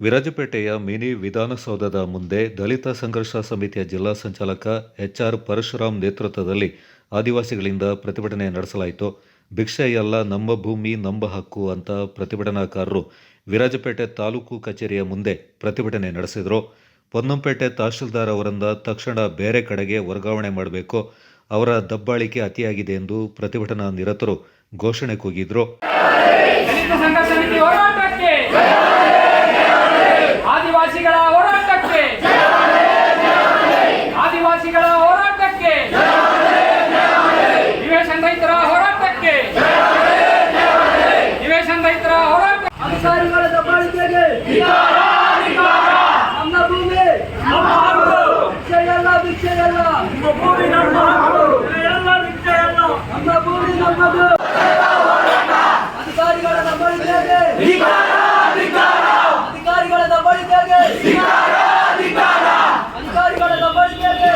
ವಿರಾಜಪೇಟೆಯ mini ವಿಧಾನಸೌಧದ ಮುಂದೆ ದಲಿತ ಸಂಘರ್ಷ ಸಮಿತಿಯ ಜಿಲ್ಲಾ ಸಂಚಾಲಕ ಎಚ್ಆರ್ ಪರಶುರಾಮ್ ನೇತೃತ್ವದಲ್ಲಿ ಆದಿವಾಸಿಗಳಿಂದ ಪ್ರತಿಭಟನೆ ನಡೆಸಲಾಯಿತು. ಭಿಕ್ಷೆ ಎಲ್ಲ ನಮ್ಮ ಭೂಮಿ, ನಮ್ಮ ಹಕ್ಕು ಅಂತ ಪ್ರತಿಭಟನಾಕಾರರು ವಿರಾಜಪೇಟೆ ತಾಲೂಕು ಕಚೇರಿಯ ಮುಂದೆ ಪ್ರತಿಭಟನೆ ನಡೆಸಿದರು. ಪೊನ್ನಂಪೇಟೆ ತಹಶೀಲ್ದಾರ್ ಅವರಿಂದ ತಕ್ಷಣ ಬೇರೆ ಕಡೆಗೆ ವರ್ಗಾವಣೆ ಮಾಡಬೇಕು. ಅವರ ದಬ್ಬಾಳಿಕೆ ಅತಿಯಾಗಿದೆ ಎಂದು ಪ್ರತಿಭಟನಾ ನಿರತರು ಘೋಷಣೆ ಕೂಗಿದ್ರು ದಲಿತ ಸಂಘ ಸಮಿತಿ ಹೋರಾಟಕ್ಕೆ ಆದಿವಾಸಿಗಳ ಹೋರಾಟಕ್ಕೆ ಆದಿವಾಸಿಗಳ ಹೋರಾಟಕ್ಕೆ ನಿವೇಶನ ರೈತರ ಹೋರಾಟಕ್ಕೆ ನಿವೇಶನ ರೈತರ ಹೋರಾಟ ಅಧಿಕಾರಿಗಳ ದಬ್ಬಾಳಿಕೆಗೆ ನಮ್ಮ ಭೂಮಿ ಭಿಕ್ಷೆಯಲ್ಲ ಭಿಕ್ಷೆಯಲ್ಲ ನಮ್ಮ ಭೂಮಿ ನಮ್ಮದು ಅಧಿಕಾರಿಗಳ ದಬ್ಬಾಳಿಕೆಗೆ ಅಧಿಕಾರಿಗಳ ದಬ್ಬಾಳಿಕೆಗೆ ಅಧಿಕಾರಿಗಳ ದಬ್ಬಾಳಿಕೆಗೆ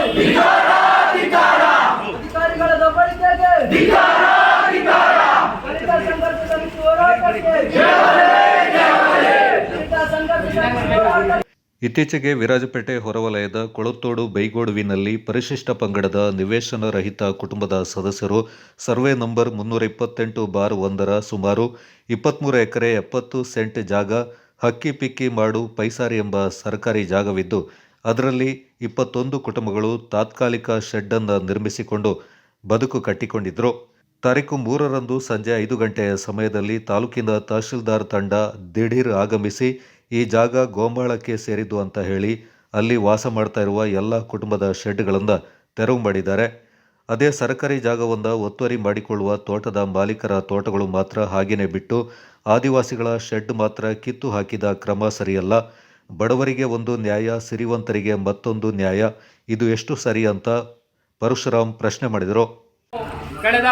ಅಧಿಕಾರಿಗಳ ದಬ್ಬಾಳಿಕೆಗೆ ದಲಿತ ಸಂಘರ್ಷ ಸಮಿತಿ ಹೋರಾಟಕ್ಕೆ ದಲಿತ ಸಂಘರ್ಷ ಸಮಿತಿ ಹೋರಾಟಕ್ಕೆ ಇತ್ತೀಚೆಗೆ ವಿರಾಜಪೇಟೆ ಹೊರವಲಯದ ಕೊಳತ್ತೋಡು ಬೈಗೋಡುವಿನಲ್ಲಿ ಪರಿಶಿಷ್ಟ ಪಂಗಡದ ನಿವೇಶನ ರಹಿತ ಕುಟುಂಬದ ಸದಸ್ಯರು ಸರ್ವೆ ನಂಬರ್ ಮುನ್ನೂರ ಇಪ್ಪತ್ತೆಂಟು ಬಾರ್ ಒಂದರ ಸುಮಾರು ಇಪ್ಪತ್ತ್ಮೂರು ಎಕರೆ ಎಪ್ಪತ್ತು ಸೆಂಟ್ ಜಾಗ ಹಕ್ಕಿ ಪಿಕ್ಕಿ ಮಾಡು ಪೈಸಾರಿ ಎಂಬ ಸರ್ಕಾರಿ ಜಾಗವಿದ್ದು, ಅದರಲ್ಲಿ ಇಪ್ಪತ್ತೊಂದು ಕುಟುಂಬಗಳು ತಾತ್ಕಾಲಿಕ ಶೆಡ್ಡನ್ನು ನಿರ್ಮಿಸಿಕೊಂಡು ಬದುಕು ಕಟ್ಟಿಕೊಂಡಿದ್ದರು ತಾರೀಕು ಮೂರರಂದು ಸಂಜೆ ಐದು ಗಂಟೆಯ ಸಮಯದಲ್ಲಿ ತಾಲೂಕಿನ ತಹಶೀಲ್ದಾರ್ ತಂಡ ದಿಢೀರ್ ಆಗಮಿಸಿ ಈ ಜಾಗ ಗೋಮಾಳಕ್ಕೆ ಸೇರಿದ್ದು ಅಂತ ಹೇಳಿ ಅಲ್ಲಿ ವಾಸ ಮಾಡ್ತಾ ಇರುವ ಎಲ್ಲ ಕುಟುಂಬದ ಶೆಡ್ಗಳಿಂದ ತೆರವು ಮಾಡಿದ್ದಾರೆ. ಅದೇ ಸರ್ಕಾರಿ ಜಾಗವೊಂದ ಒತ್ತುವರಿ ಮಾಡಿಕೊಳ್ಳುವ ತೋಟದ ಮಾಲೀಕರ ತೋಟಗಳು ಮಾತ್ರ ಹಾಗೇನೆ ಬಿಟ್ಟು ಆದಿವಾಸಿಗಳ ಶೆಡ್ ಮಾತ್ರ ಕಿತ್ತು ಹಾಕಿದ ಕ್ರಮ ಸರಿಯಲ್ಲ. ಬಡವರಿಗೆ ಒಂದು ನ್ಯಾಯ, ಸಿರಿವಂತರಿಗೆ ಮತ್ತೊಂದು ನ್ಯಾಯ, ಇದು ಎಷ್ಟು ಸರಿ ಅಂತ ಪರಶುರಾಮ್ ಪ್ರಶ್ನೆ ಮಾಡಿದರು. ಕಳೆದ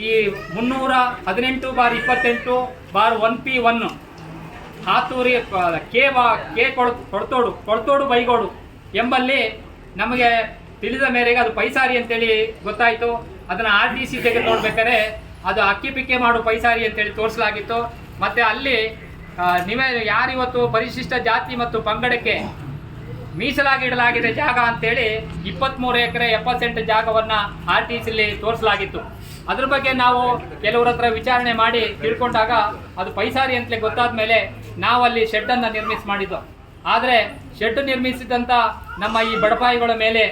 ಈ ಮುನ್ನೂರ ಹದಿನೆಂಟು ಬಾರ್ ಇಪ್ಪತ್ತೆಂಟು ಬಾರ್ ಒನ್ ಪಿ ಒನ್ ಹಾತೂರಿ ಕೆ ಬಾ ಕೆ ಕೊಡ್ತೋಡು ಕೊಡ್ತೋಡು ಬೈಗೋಡು ಎಂಬಲ್ಲಿ ನಮಗೆ ತಿಳಿದ ಮೇರೆಗೆ ಅದು ಪೈಸಾರಿ ಅಂತೇಳಿ ಗೊತ್ತಾಯಿತು. ಅದನ್ನು ಆರ್ ಟಿ ಸಿ ತೆಗೆದು ನೋಡ್ಬೇಕಾದ್ರೆ ಅದು ಅಕ್ಕಿ ಪಿಕ್ಕೆ ಮಾಡು ಪೈಸಾರಿ ಅಂತೇಳಿ ತೋರಿಸಲಾಗಿತ್ತು. ಮತ್ತು ಅಲ್ಲಿ ನೀವೇ ಯಾರಿವತ್ತು ಪರಿಶಿಷ್ಟ ಜಾತಿ ಮತ್ತು ಪಂಗಡಕ್ಕೆ ಮೀಸಲಾಗಿ ಇಡಲಾಗಿದೆ ಜಾಗ ಅಂತೇಳಿ ಇಪ್ಪತ್ತ್ಮೂರು ಎಕರೆ ಎಪ್ಪತ್ತು ಸೆಂಟ್ ಜಾಗವನ್ನು ಆರ್ ಟಿ ಸಿಲಿ ತೋರಿಸಲಾಗಿತ್ತು. ಅದ್ರ ಬಗ್ಗೆ ನಾವು ಕೆಲವ್ರ ಹತ್ರ ವಿಚಾರಣೆ ಮಾಡಿ ತಿಳ್ಕೊಂಡಾಗ ಅದು ಪೈಸಾರಿ ಅಂತಲೇ ಗೊತ್ತಾದ ಮೇಲೆ ನಾವಲ್ಲಿ ಶೆಡ್ಡನ್ನು ನಿರ್ಮಿಸಿ ಮಾಡಿದ್ದು. ಆದರೆ ಶೆಡ್ ನಿರ್ಮಿಸಿದಂಥ ನಮ್ಮ ಈ ಬಡಪಾಯಿಗಳ ಮೇಲೆ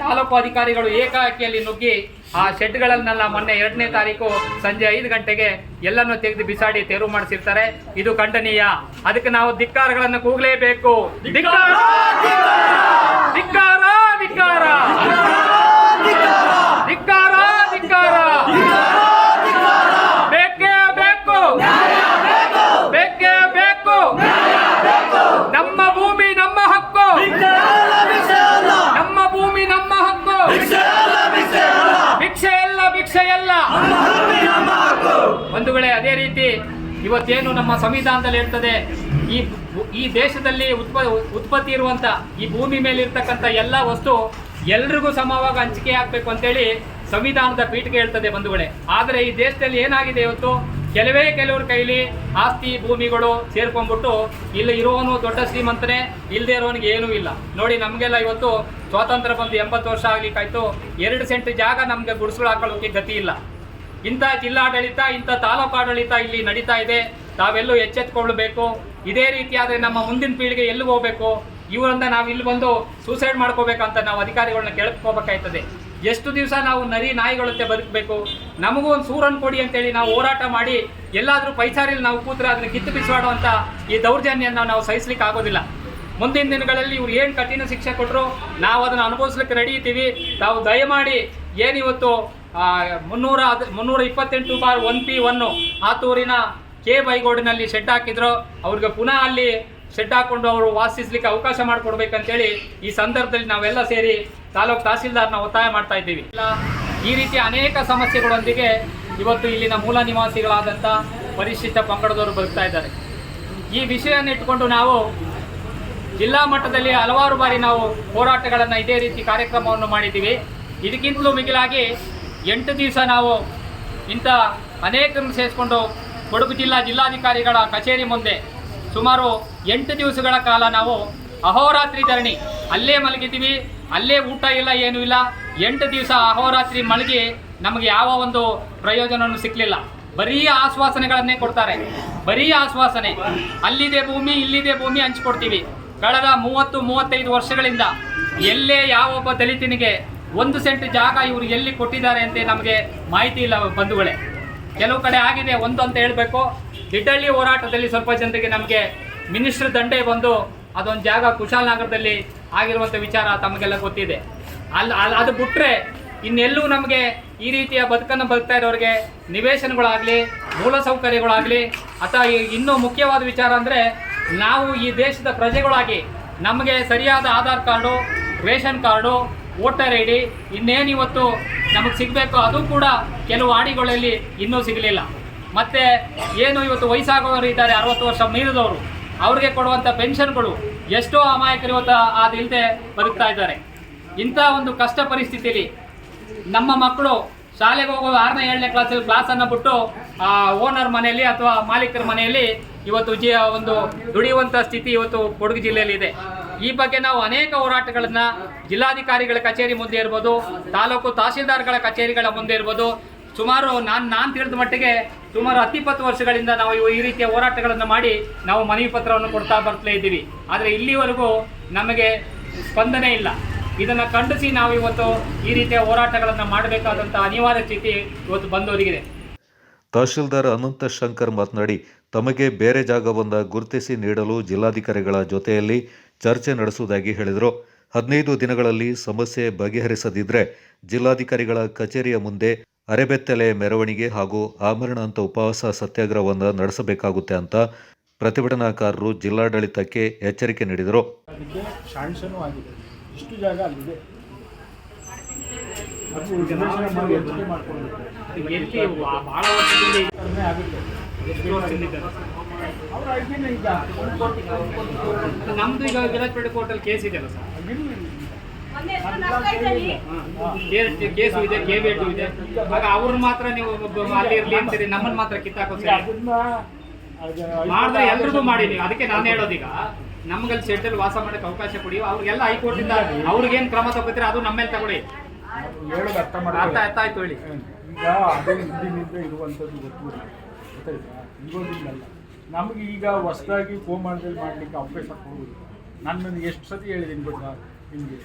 ತಾಲೂಕು ಅಧಿಕಾರಿಗಳು ಏಕಾಏಕಿಯಲ್ಲಿ ನುಗ್ಗಿ ಆ ಶೆಡ್ಗಳನ್ನೆಲ್ಲ ಮೊನ್ನೆ ಎರಡನೇ ತಾರೀಕು ಸಂಜೆ ಐದು ಗಂಟೆಗೆ ಎಲ್ಲನೂ ತೆಗೆದು ಬಿಸಾಡಿ ತೆರವು ಮಾಡಿಸಿರ್ತಾರೆ. ಇದು ಖಂಡನೀಯ. ಅದಕ್ಕೆ ನಾವು ಧಿಕ್ಕಾರಗಳನ್ನು ಕೂಗಲೇಬೇಕು. ಧಿಕ್ಕಾರ! ಧಿಕ್ಕಾರ ಧಿಕ್ಕಾರ ಬೇಕೇ ಬೇಕು ಬೇಕೇ ಬೇಕು ನಮ್ಮ ಭೂಮಿ ನಮ್ಮ ಹಕ್ಕು ನಮ್ಮ ಭೂಮಿ ನಮ್ಮ ಹಕ್ಕು ಭಿಕ್ಷೆ ಎಲ್ಲ ಭಿಕ್ಷೆ ಎಲ್ಲ ಒಂದು ವೇಳೆ ಅದೇ ರೀತಿ ಇವತ್ತೇನು ನಮ್ಮ ಸಂವಿಧಾನದಲ್ಲಿ ಇರ್ತದೆ ಈ ಈ ದೇಶದಲ್ಲಿ ಉತ್ಪ ಉತ್ಪತ್ತಿ ಇರುವಂತ ಈ ಭೂಮಿ ಮೇಲೆ ಇರ್ತಕ್ಕಂಥ ಎಲ್ಲ ವಸ್ತು ಎಲ್ರಿಗೂ ಸಮವಾಗಿ ಹಂಚಿಕೆ ಆಗ್ಬೇಕು ಅಂತೇಳಿ ಸಂವಿಧಾನದ ಪೀಠಿಗೆ ಹೇಳ್ತದೆ ಬಂಧುಗಳೇ. ಆದರೆ ಈ ದೇಶದಲ್ಲಿ ಏನಾಗಿದೆ ಇವತ್ತು? ಕೆಲವೇ ಕೆಲವ್ರ ಕೈಲಿ ಆಸ್ತಿ ಭೂಮಿಗಳು ಸೇರ್ಕೊಂಡ್ಬಿಟ್ಟು ಇಲ್ಲಿ ಇರೋನು ದೊಡ್ಡ ಶ್ರೀಮಂತನೇ ಇಲ್ಲದೆ ಇರೋನಿಗೆ ಏನೂ ಇಲ್ಲ. ನೋಡಿ, ನಮಗೆಲ್ಲ ಇವತ್ತು ಸ್ವಾತಂತ್ರ್ಯ ಬಂದು ಎಂಬತ್ತು ವರ್ಷ ಆಗ್ಲಿಕ್ಕಾಯ್ತು. ಎರಡು ಸೆಂಟ್ ಜಾಗ ನಮಗೆ ಗುಡಿಸಲು ಹಾಕೊಳ್ಳೋಕೆ ಗತಿ ಇಲ್ಲ. ಇಂಥ ಜಿಲ್ಲಾಡಳಿತ, ಇಂಥ ತಾಲೂಕು ಆಡಳಿತ ಇಲ್ಲಿ ನಡೀತಾ ಇದೆ. ತಾವೆಲ್ಲೂ ಎಚ್ಚೆತ್ಕೊಳ್ಬೇಕು. ಇದೇ ರೀತಿಯಾದರೆ ನಮ್ಮ ಮುಂದಿನ ಪೀಳಿಗೆ ಎಲ್ಲಿ ಹೋಗಬೇಕು? ಇವರಿಂದ ನಾವು ಇಲ್ಲಿ ಬಂದು ಸೂಸೈಡ್ ಮಾಡ್ಕೋಬೇಕಂತ ನಾವು ಅಧಿಕಾರಿಗಳನ್ನ ಕೇಳ್ಕೋಬೇಕಾಯ್ತದೆ. ಎಷ್ಟು ದಿವಸ ನಾವು ನರಿ ನಾಯಿಗಳಂತೆ ಬದುಕಬೇಕು? ನಮಗೂ ಒಂದು ಸೂರನ್ ಕೊಡಿ ಅಂತೇಳಿ ನಾವು ಹೋರಾಟ ಮಾಡಿ ಎಲ್ಲಾದರೂ ಪೈಸಾರಿಲಿ ನಾವು ಕೂತ್ರೆ ಅದನ್ನ ಕಿತ್ತು ಬಿಸಾಡುವಂಥ ಈ ದೌರ್ಜನ್ಯನ ನಾವು ಸಹಿಸ್ಲಿಕ್ಕೆ ಆಗೋದಿಲ್ಲ. ಮುಂದಿನ ದಿನಗಳಲ್ಲಿ ಇವ್ರು ಏನು ಕಠಿಣ ಶಿಕ್ಷೆ ಕೊಟ್ಟರು ನಾವು ಅದನ್ನು ಅನುಭವಿಸ್ಲಿಕ್ಕೆ ಇದ್ದೀವಿ. ತಾವು ದಯಮಾಡಿ ಏನಿವತ್ತು ಮುನ್ನೂರ ಮುನ್ನೂರ ಇಪ್ಪತ್ತೆಂಟು ಬಾರ್ ಒನ್ ಪಿ ಒನ್ನು ಆತೂರಿನ ಕೆ ಬೈಗೋಡಿನಲ್ಲಿ ಶೆಡ್ ಹಾಕಿದ್ರು. ಅವ್ರಿಗೆ ಪುನಃ ಅಲ್ಲಿ ಶೆಡ್ ಹಾಕೊಂಡು ಅವರು ವಾಸಿಸ್ಲಿಕ್ಕೆ ಅವಕಾಶ ಮಾಡಿಕೊಡ್ಬೇಕಂತೇಳಿ ಈ ಸಂದರ್ಭದಲ್ಲಿ ನಾವೆಲ್ಲ ಸೇರಿ ತಾಲೂಕು ತಹಸೀಲ್ದಾರ್ನ ಒತ್ತಾಯ ಮಾಡ್ತಾ ಇದ್ದೀವಿ. ಈ ರೀತಿ ಅನೇಕ ಸಮಸ್ಯೆಗಳೊಂದಿಗೆ ಇವತ್ತು ಇಲ್ಲಿನ ಮೂಲ ನಿವಾಸಿಗಳಾದಂಥ ಪರಿಶಿಷ್ಟ ಪಂಗಡದವರು ಬದುಕ್ತಾ ಇದ್ದಾರೆ. ಈ ವಿಷಯವನ್ನು ಇಟ್ಕೊಂಡು ನಾವು ಜಿಲ್ಲಾ ಮಟ್ಟದಲ್ಲಿ ಹಲವಾರು ಬಾರಿ ನಾವು ಹೋರಾಟಗಳನ್ನು ಇದೇ ರೀತಿ ಕಾರ್ಯಕ್ರಮವನ್ನು ಮಾಡಿದ್ದೀವಿ. ಇದಕ್ಕಿಂತಲೂ ಮಿಗಿಲಾಗಿ ಎಂಟು ದಿವಸ ನಾವು ಇಂಥ ಅನೇಕರನ್ನು ಸೇರಿಸ್ಕೊಂಡು ಕೊಡಗು ಜಿಲ್ಲಾ ಜಿಲ್ಲಾಧಿಕಾರಿಗಳ ಕಚೇರಿ ಮುಂದೆ ಸುಮಾರು ಎಂಟು ದಿವಸಗಳ ಕಾಲ ನಾವು ಅಹೋರಾತ್ರಿ ಧರಣಿ. ಅಲ್ಲೇ ಮಲಗಿದ್ದೀವಿ, ಅಲ್ಲೇ ಊಟ ಇಲ್ಲ, ಏನೂ ಇಲ್ಲ. ಎಂಟು ದಿವಸ ಅಹೋರಾತ್ರಿ ಮಲಗಿ ನಮಗೆ ಯಾವ ಒಂದು ಪ್ರಯೋಜನವೂ ಸಿಕ್ಕಲಿಲ್ಲ ಬರೀ ಆಶ್ವಾಸನೆಗಳನ್ನೇ ಕೊಡ್ತಾರೆ. ಬರೀ ಆಶ್ವಾಸನೆ. ಅಲ್ಲಿದೆ ಭೂಮಿ, ಇಲ್ಲಿದೆ ಭೂಮಿ ಹಂಚಿಕೊಡ್ತೀವಿ. ಕಳೆದ ಮೂವತ್ತು, ಮೂವತ್ತೈದು ವರ್ಷಗಳಿಂದ ಎಲ್ಲೇ ಯಾವೊಬ್ಬ ದಲಿತನಿಗೆ ಒಂದು ಸೆಂಟ್ ಜಾಗ ಇವರು ಎಲ್ಲಿ ಕೊಟ್ಟಿದ್ದಾರೆ ಅಂತ ನಮಗೆ ಮಾಹಿತಿ ಇಲ್ಲ ಬಂಧುಗಳೇ. ಕೆಲವು ಕಡೆ ಆಗಿದೆ, ಒಂದು ಅಂತ ಹೇಳಬೇಕು. ದಿಡ್ಡಳ್ಳಿ ಹೋರಾಟದಲ್ಲಿ ಸ್ವಲ್ಪ ಜನರಿಗೆ ನಮಗೆ ಮಿನಿಸ್ಟರ್ ದಂಡೆ ಬಂದು ಅದೊಂದು ಜಾಗ ಕುಶಾಲನಗರದಲ್ಲಿ ಆಗಿರುವಂಥ ವಿಚಾರ ತಮಗೆಲ್ಲ ಗೊತ್ತಿದೆ. ಅಲ್ಲಿ ಅಲ್ಲಿ ಅದು ಬಿಟ್ಟರೆ ಇನ್ನೆಲ್ಲೂ ನಮಗೆ ಈ ರೀತಿಯ ಬದುಕನ್ನು ಬದುಕ್ತಾ ಇರೋರಿಗೆ ನಿವೇಶನಗಳಾಗಲಿ ಮೂಲಸೌಕರ್ಯಗಳಾಗಲಿ ಅಥವಾ ಇನ್ನೂ ಮುಖ್ಯವಾದ ವಿಚಾರ ಅಂದರೆ ನಾವು ಈ ದೇಶದ ಪ್ರಜೆಗಳಾಗಿ ನಮಗೆ ಸರಿಯಾದ Aadhaar card, ration card voter I D ಇನ್ನೇನು ಇವತ್ತು ನಮಗೆ ಸಿಗಬೇಕು ಅದು ಕೂಡ ಕೆಲವು ಆಡಿಗಳಲ್ಲಿ ಇನ್ನೂ ಸಿಗಲಿಲ್ಲ. ಮತ್ತು ಏನು ಇವತ್ತು ವಯಸ್ಸಾಗೋರು ಇದ್ದಾರೆ, ಅರವತ್ತು ವರ್ಷ ಮೀರಿದವರು, ಅವ್ರಿಗೆ ಕೊಡುವಂಥ ಪೆನ್ಷನ್ಗಳು ಎಷ್ಟೋ ಅಮಾಯಕರು ಇವತ್ತು ಅದಿಲ್ಲದೆ ಬದುಕ್ತಾ ಇದ್ದಾರೆ. ಇಂಥ ಒಂದು ಕಷ್ಟ ಪರಿಸ್ಥಿತಿಯಲ್ಲಿ ನಮ್ಮ ಮಕ್ಕಳು ಶಾಲೆಗೆ ಹೋಗೋ ಆರನೇ, ಏಳನೇ ಕ್ಲಾಸಲ್ಲಿ ಕ್ಲಾಸನ್ನು ಬಿಟ್ಟು, ಆ ಓನರ್ ಮನೆಯಲ್ಲಿ ಅಥವಾ ಮಾಲೀಕರ ಮನೆಯಲ್ಲಿ ಇವತ್ತು ಜಿ ಒಂದು ದುಡಿಯುವಂಥ ಸ್ಥಿತಿ ಇವತ್ತು ಕೊಡಗು ಜಿಲ್ಲೆಯಲ್ಲಿ ಇದೆ. ಈ ಬಗ್ಗೆ ನಾವು ಅನೇಕ ಹೋರಾಟಗಳನ್ನು ಜಿಲ್ಲಾಧಿಕಾರಿಗಳ ಕಚೇರಿ ಮುಂದೆ ಇರ್ಬೋದು, ತಾಲೂಕು ತಹಸೀಲ್ದಾರ್ಗಳ ಕಚೇರಿಗಳ ಮುಂದೆ ಇರ್ಬೋದು, ಸುಮಾರು ನಾನು ನಾನು ತಿಳಿದ ಮಟ್ಟಿಗೆ ಸುಮಾರು ಹತ್ತಿಪ್ಪತ್ತು ವರ್ಷಗಳಿಂದ ನಾವು ಈ ರೀತಿಯ ಹೋರಾಟಗಳನ್ನು ಮಾಡಿ ನಾವು ಮನವಿ ಪತ್ರವನ್ನು ಕೊಡ್ತಾ ಬರ್ತಲೇ ಇದ್ದೀವಿ. ಆದರೆ ಇಲ್ಲಿವರೆಗೂ ನಮಗೆ ಸ್ಪಂದನೆ ಇಲ್ಲ. ಇದನ್ನು ಖಂಡಿಸಿ ನಾವು ಇವತ್ತು ಈ ರೀತಿಯ ಹೋರಾಟಗಳನ್ನು ಮಾಡಬೇಕಾದಂಥ ಅನಿವಾರ್ಯ ಸ್ಥಿತಿ ಇವತ್ತು ಬಂದೊದಗಿದೆ. ತಹಶೀಲ್ದಾರ್ ಅನಂತ ಶಂಕರ್ ಮಾತನಾಡಿ ತಮಗೆ ಬೇರೆ ಜಾಗವನ್ನು ಗುರುತಿಸಿ ನೀಡಲು ಜಿಲ್ಲಾಧಿಕಾರಿಗಳ ಜೊತೆಯಲ್ಲಿ ಚರ್ಚೆ ನಡೆಸುವುದಾಗಿ ಹೇಳಿದರು. ಹದಿನೈದು ದಿನಗಳಲ್ಲಿ ಸಮಸ್ಯೆ ಬಗೆಹರಿಸದಿದ್ದರೆ ಜಿಲ್ಲಾಧಿಕಾರಿಗಳ ಕಚೇರಿಯ ಮುಂದೆ ಅರೆಬೆತ್ತಲೆ ಮೆರವಣಿಗೆ ಹಾಗೂ ಆಮರಣಾಂತ ಉಪವಾಸ ಸತ್ಯಾಗ್ರಹವನ್ನು ನಡೆಸಬೇಕಾಗುತ್ತೆ ಅಂತ ಪ್ರತಿಭಟನಾಕಾರರು ಜಿಲ್ಲಾಡಳಿತಕ್ಕೆ ಎಚ್ಚರಿಕೆ ನೀಡಿದರು. ಇಷ್ಟು ಜಾಗ ಅಲ್ಲಿದೆ. ಅದು ಜನರೇಷನ್ ಮಾಡಿ ಮಾಡ್ಕೊಳ್ಬೇಕು. ಭಾಳ ವರ್ಷದಿಂದ. ಕಡಿಮೆ ಆಗುತ್ತೆ? ಅವ್ರು ಈಗ ನಮ್ದು ಈಗ ವಿರಾಜಪೇಟೆ ಕೋರ್ಟಲ್ಲಿ ಕೇಸ್ ಇದೆ ಅಲ್ಲ ಸರ್. ಕೇಸ್ ಇದೆ ಕೆ ಇದೆ. ಆಗ ಅವ್ರನ್ನ ಮಾತ್ರ ನೀವು ಅಲ್ಲಿ ಇರ್ಲಿ ಅಂತೀರಿ ನಮ್ಮನ್ನ ಮಾತ್ರ ಅದು ಮಾಡಿದ್ರೆ ಎಲ್ರಿಗೂ ಮಾಡಿ ನೀವು. ಅದಕ್ಕೆ ನಾನು ಹೇಳೋದೀಗ ನಮ್ಗಲ್ಲಿ ಶೆಡ್ಡಲ್ಲಿ ವಾಸ ಮಾಡಕ್ಕೆ ಅವಕಾಶ ಕೊಡಿ. ಅವ್ರಿಗೆಲ್ಲ ಹೈಕೋರ್ಟಿಂದ ಅವ್ರಿಗೇನು ಕ್ರಮ ತಗೋತೀರ ಅದು ನಮ್ಮ ಮೇಲೆ ತಗೊಳ್ಳಿ. ಹೇಳೋದು ಅರ್ಥ ಅರ್ಥ ಮಾಡ್ತಾರೆ ಅರ್ಥ ಆಯ್ತು ಹೇಳಿ. ಈಗ ಅದೇ ಹಿಂದಿನಿಂದ ಇರುವಂಥದ್ದು ಗೊತ್ತಿಲ್ಲ. ಗೊತ್ತಾಯ್ತಾ? ಇರೋದಿಲ್ಲಲ್ಲ ನಮಗೆ ಈಗ ಹೊಸದಾಗಿ ಗೋಮಾಳದಲ್ಲಿ ಮಾಡ್ಲಿಕ್ಕೆ ಅವಕಾಶ ಕೊಡುವುದಿಲ್ಲ. ನಾನು ನನಗೆ ಎಷ್ಟು ಸತಿ ಹೇಳಿದೀನಿ ಗೊತ್ತಾ ನಿಮಗೆ?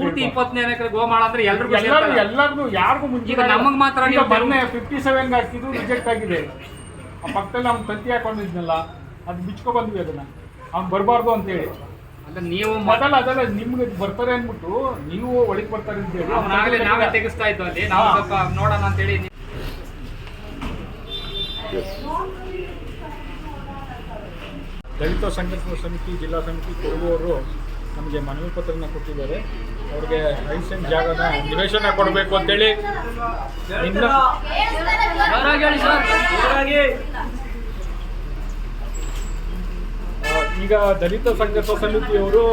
ಪೂರ್ತಿ. ಇಪ್ಪತ್ತನೇ ಗೋಮಾಳ ಅಂದ್ರೆ ಎಲ್ರಿಗೂ. ಎಲ್ಲರಿಗೂ ಯಾರಿಗೂ ಮುಂಚೆ ಈಗ ನಮಗೆ ಮಾತ್ರ ಮೊನ್ನೆ ಫಿಫ್ಟಿ ಸೆವೆನ್ ಹಾಕಿದ್ದು ರಿಜೆಕ್ಟ್ ಆಗಿದೆ. ಆ ಪಕ್ಕದಲ್ಲಿ ನಮ್ಮ ತಂತಿ ಹಾಕೊಂಡಿದ್ನಲ್ಲ ಅದು ಬಿಚ್ಕೊ ಬಂದ್ವಿ ಅದನ್ನ. ಅವ್ನು ಬರಬಾರ್ದು ಅಂತೇಳಿ ಅಲ್ಲ ನೀವು ಮೊದಲ ಅದಲ್ಲ ನಿಮ್ಗೆ ಬರ್ತಾರೆ ಅಂದ್ಬಿಟ್ಟು ನೀವು ಒಳಗೆ ಬರ್ತಾರೆ ಅಂತ ಹೇಳಿ. ನಾವೇ ನಾವೇ ತೆಗಿಸ್ತಾ ಇದ್ದು ಅಲ್ಲಿ. ನಾವು ಸ್ವಲ್ಪ ನೋಡೋಣ ಅಂತೇಳಿ ದಲಿತ ಸಂಘಟನಾ ಸಮಿತಿ ಜಿಲ್ಲಾ ಸಮಿತಿ ಕೊಡುವವರು ನಮಗೆ ಮನವಿ ಪತ್ರನ ಕೊಟ್ಟಿದ್ದಾರೆ. ಅವ್ರಿಗೆ ಲೈಸೆನ್ಸ್ ಜಾಗನ ನಿವೇಶನ ಕೊಡಬೇಕು ಅಂತೇಳಿ ಇನ್ನು ಜೋರಾಗಿ ಹೇಳಿ ಸರ್ ಆ, ಈಗ ದಲಿತ ಸಂಘರ್ಷ ಸಮಿತಿಯವರು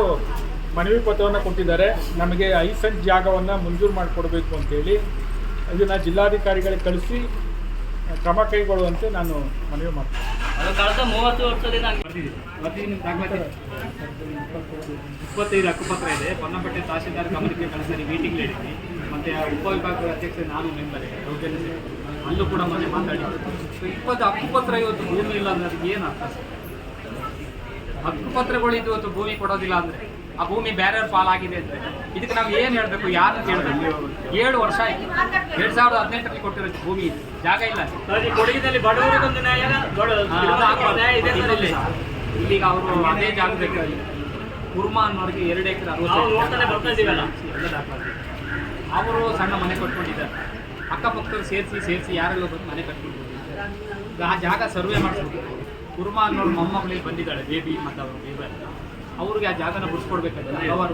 ಮನವಿ ಪತ್ರವನ್ನು ಕೊಟ್ಟಿದ್ದಾರೆ. ನಮಗೆ ಐದು ಸೆಂಟ್ ಜಾಗವನ್ನು ಮಂಜೂರು ಮಾಡಿಕೊಡ್ಬೇಕು ಅಂತೇಳಿ ಇದನ್ನು ಜಿಲ್ಲಾಧಿಕಾರಿಗಳಿಗೆ ಕಳಿಸಿ ಕ್ರಮ ಕೈಗೊಳ್ಳುವಂತೆ ನಾನು ಮನವಿ ಮಾಡ್ತೀನಿ. ಇಪ್ಪತ್ತೈದು ಹಕ್ಕುಪತ್ರ ಇದೆ. ಪೊನ್ನಪೇಟೆ ತಹಶೀಲ್ದಾರ್ ಗಮನಕ್ಕೆ ಕಳಿಸಿ ಮೀಟಿಂಗ್ ಹೇಳಿದ್ವಿ ಮತ್ತೆ ಉಪವಿಭಾಗದ ಅಧ್ಯಕ್ಷ ನಾನು ಮೆಂಬರ್. ಅಲ್ಲೂ ಕೂಡ ಮೊನ್ನೆ ಮಾತಾಡಿದ್ವಿ ಸೊ ಇಪ್ಪತ್ತು ಹಕ್ಕುಪತ್ರ ಇವತ್ತು ಭೂಮಿ ಇಲ್ಲ ಅಂದ್ರೆ ಅದಕ್ಕೆ ಏನು ಅರ್ಥ? ಸರ್? ಹಕ್ಕುಪತ್ರಗಳು ಇದು ಇವತ್ತು ಭೂಮಿ ಕೊಡೋದಿಲ್ಲ ಅಂದ್ರೆ ಆ ಭೂಮಿ ಬೇರೆ ಪಾಲಾಗಿದೆ ಅಂದ್ರೆ ಇದಕ್ಕೆ ನಾವು ಏನು ಹೇಳ್ಬೇಕು ಯಾರು ಕೇಳಬೇಕು ಏಳು ವರ್ಷ ಆಯ್ತು. ಎರಡ್ ಸಾವಿರದ ಹದಿನೆಂಟರಲ್ಲಿ ಕೊಟ್ಟಿರೋ ಭೂಮಿ ಇದೆ. ಜಾಗ ಇಲ್ಲ. ಇಲ್ಲಿಗ ಅವರು ಅದೇ ಜಾಗ ಕುರ್ಮಾ ಅನ್ನೋರಿಗೆ ಎರಡು ಎಕರೆ. ಅವರು ಸಣ್ಣ ಮನೆ ಕಟ್ಕೊಂಡಿದ್ದಾರೆ. ಅಕ್ಕಪಕ್ಕದವ್ರು ಸೇರಿಸಿ ಸೇರಿಸಿ ಯಾರೆಲ್ಲ ಬಂದು ಮನೆ ಕಟ್ಕೊಂಡಿದ್ದಾರೆ. ಆ ಜಾಗ ಸರ್ವೆ ಮಾಡಿಸ್ಬೇಕು. ಕುರ್ಮಾ ಅನ್ನೋರು ಮೊಮ್ಮಗಳಿಗೆ ಬಂದಿದ್ದಾಳೆ ಬೇಬಿ ಮತ್ತು ಅವರು ಬೇಬಿ ಅವ್ರಿಗೆ ಆ ಜಾಗನ ಬಿಡಿಸ್ಕೊಡ್ಬೇಕಂತ ಹಲವಾರು